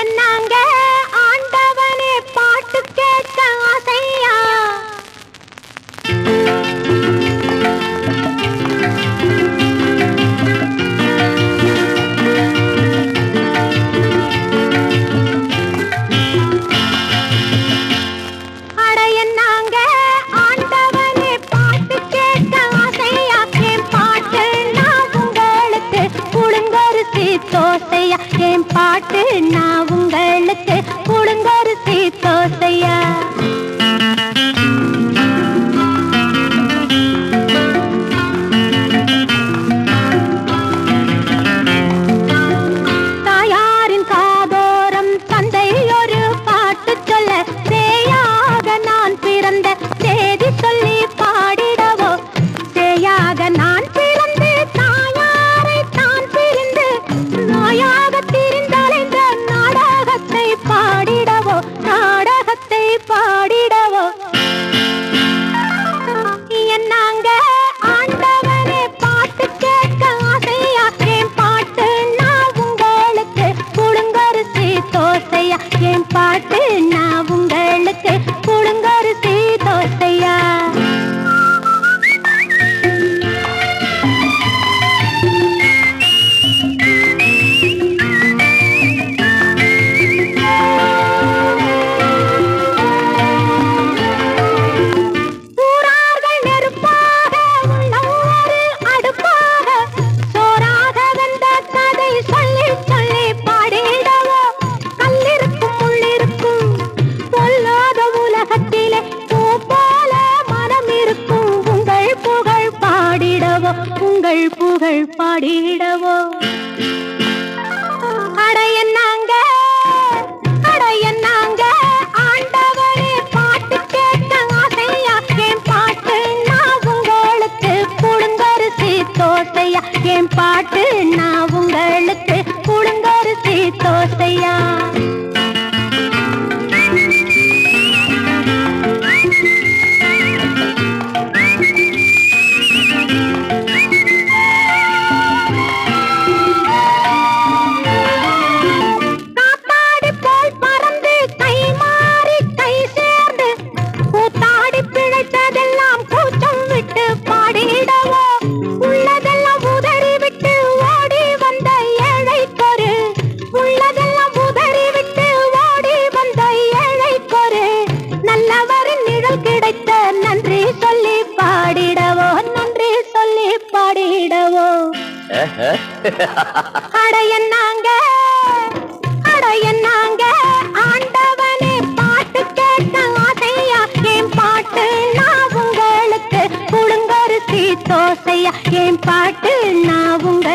என்னாங்க பாட்டு நான் உங்களுக்கு கொடுங்க. பாடிடவோ உங்கள் புகழ் பாடிடவோ? அடைய நாங்க ஆண்டவரே பாட்டு கேட்க என் பாட்டு நான் உங்களுக்கு புழுங்கரிசி தோசையா? என் பாட்டு நான் உங்களுக்கு புழுங்கரிசி தோசையா? அடையன்னாங்க அடையன்னாங்க ஆண்டவனே பாட்டு கேட்ட ஆசையா? என் பாட்டு நான் உங்களுக்கு குழுங்கரிசி தோசையா? என் பாட்டு நான் உங்க